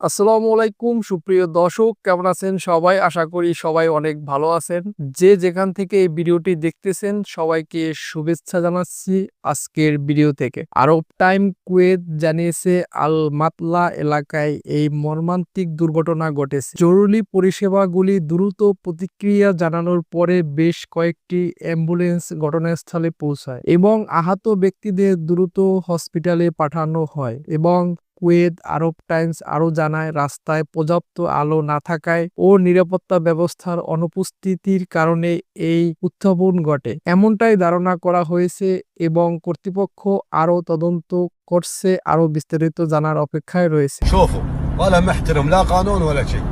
আসসালামু আলাইকুম, সুপ্রিয় দর্শক, কেমন আছেন সবাই? আশা করি সবাই অনেক ভালো আছেন। যে যেখান থেকে এই ভিডিওটি দেখতেছেন, সবাইকে শুভেচ্ছা জানাচ্ছি আজকের ভিডিও থেকে। আরব টাইম কুয়েত জানিয়েছে আল মাতলা এলাকায় এই মর্মান্তিক দুর্ঘটনা ঘটেছে। জরুরি পরিষেবাগুলি দ্রুত প্রতিক্রিয়া জানানোর পরে বেশ কয়েকটি অ্যাম্বুলেন্স ঘটনাস্থলে পৌঁছায় এবং আহত ব্যক্তিদের দ্রুত হসপিটালে পাঠানো হয় এবং কুয়েত আরব টাইমস আরও জানায় রাস্তায় পর্যাপ্ত আলো না থাকায় ও নিরাপত্তা ব্যবস্থার অনুপস্থিতির কারণে এই উত্থাপন ঘটে এমনটাই ধারণা করা হয়েছে এবং কর্তৃপক্ষ আরও তদন্ত করছে আরও বিস্তারিত জানার অপেক্ষায় রয়েছে شوفوا ولا محترم لا قانون ولا شيء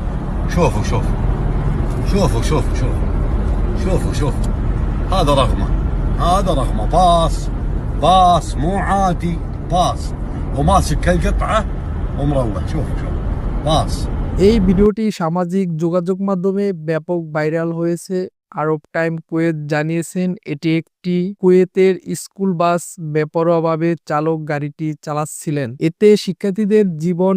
شوفوا شوفوا شوفوا شوفوا شوفوا شوفوا شوفوا هذا رغمه هذا رغمه باص باص مو عادي باص وماسك القطعه ومروح شوفوا شوفوا باص এই ভিডিওটি সামাজিক যোগাযোগ মাধ্যমে ব্যাপক ভাইরাল হয়েছে আরব টাইম কুয়েত জানিয়েছেন এটি একটি কুয়েতের স্কুল বাস বেপরোয়াভাবে চালক গাড়িটি চালাচ্ছিলেন এতে শিক্ষার্থীদের জীবন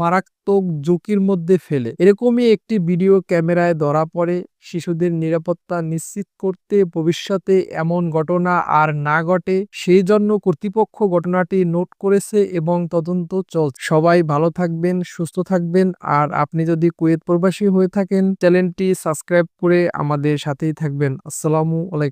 মারাত্মক ঝুঁকির মধ্যে ফেলে। এরকমই একটি ভিডিও ক্যামেরায় ধরা পড়ে, শিশুদের নিরাপত্তা নিশ্চিত করতে ভবিষ্যতে এমন ঘটনা আর না ঘটে, সেই জন্য কর্তৃপক্ষ ঘটনাটি নোট করেছে এবং তদন্ত চলছে। সবাই ভালো থাকবেন, সুস্থ থাকবেন, আর আপনি যদি কুয়েত প্রবাসী হয়ে থাকেন, চ্যানেলটি সাবস্ক্রাইব করে আমাদের সাথেই থাকবেন। আসসালামু আলাইকুম।